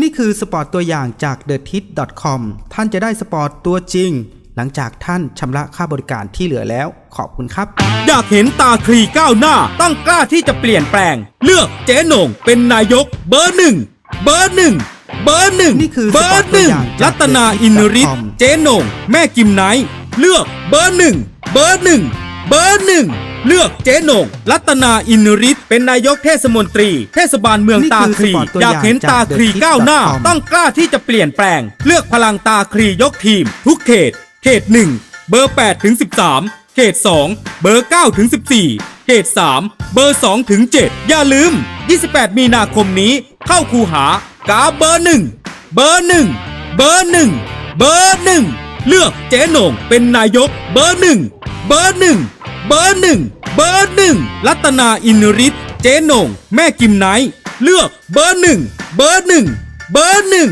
นี่คือสปอร์ตตัวอย่างจาก t h e t i t c o m ท่านจะได้สปอร์ตตัวจริง หลังจากท่านชำระค่าบริการที่เหลือแล้ว ขอบคุณครับ อยากเห็นตาคลีก้าวหน้า ตั้งกล้าที่จะเปลี่ยนแปลง เลือกเจ๊โหน่งเป็นนายกเบอร์หนึ่งเบอร์หนึ่งเบอร์หนึ่งนี่คือเบอร์หนึ่งสปอร์ตตัวอย่างจากรัตนาอินริศ com เจ๊โหน่ง แม่กิมไนท์เลือกเบอร์หนึ่งเบอร์หนึ่งเบอร์หนึ่ง เลือกเจ๊โหน่งรัตนาอินริศเป็นนายกเทศมนตรี เทศบาลเมืองนี่ตาคือคลีสปอร์ตตัวอยากเห็นอย่างจากตาคลี The Hit ก้าวหน้า com ต้องกล้าที่จะเปลี่ยนแปลง เลือกพลังตาคลียกทีม ทุกเขต เขต 1 เบอร์8ถึง13 เขต 2 เบอร์9ถึง14 เขต 3 เบอร์2ถึง7อย่าลืม 28 มีนาคมนี้ เข้าคูหากาเบอร์ 1 เบอร์ 1 เบอร์ 1 เบอร์ 1 เลือกเจ๊โหน่งเป็นนายกเบอร์ 1 เบอร์ 1 เบอร์หนึ่งเบอร์หนึ่งรัตนาอินริศเจ๊นง แม่กิมไนท์เลือกเบอร์หนึ่งเบอร์หนึ่งเบอร์หนึ่ง